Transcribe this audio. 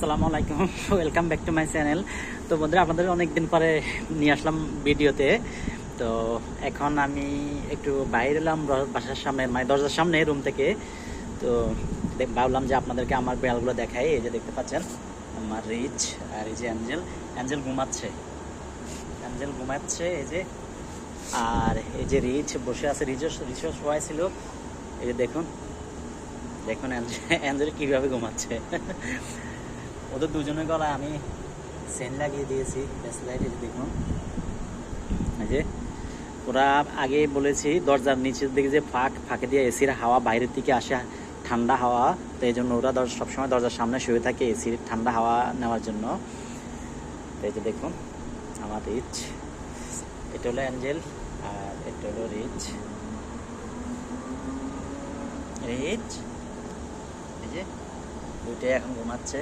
আসসালামু আলাইকুম। Welcome back to my channel তো বন্ধুরা, আপনাদের অনেকদিন পরে নিয়ে আসলাম ভিডিওতে। তো এখন আমি একটু বাইরে এলাম বাসার সামনে মানে দরজার সামনে রুম থেকে। তো ভাবলাম যে আপনাদেরকে আমার বেড়ালগুলো দেখাই। এই যে দেখতে পাচ্ছেন, আমার রিচ আর এই যে অ্যাঞ্জেল। অ্যাঞ্জেল ঘুমাচ্ছে। অ্যাঞ্জেল ঘুমাচ্ছে, এই যে। আর এই যে রিচ বসে আছে রিচও রিচও শোয়াই ছিল। এই যে দেখুন দেখুন অ্যাঞ্জেল কীভাবে ঘুমাচ্ছে। ওদের দুজনের গলায় আমি সেন লাগিয়ে দিয়েছি লাইট এই যে দেখুন। যে, ওরা আগে বলেছি, দরজার নিচের দিকে যে ফাঁক, ফাঁকে দিয়ে এসির হাওয়া বাইরের দিকে আসে, ঠান্ডা হাওয়া। তো এই জন্য ওরা সবসময় দরজার সামনে শুয়ে থাকে এসির ঠান্ডা হাওয়া নেওয়ার জন্য। তো এই যে দেখুন, আমার রিচ এটা হলো অ্যাঞ্জেল আর এটা হলো রিচ রিচ এই যে, দুইটাই এখন ঘুমাচ্ছে।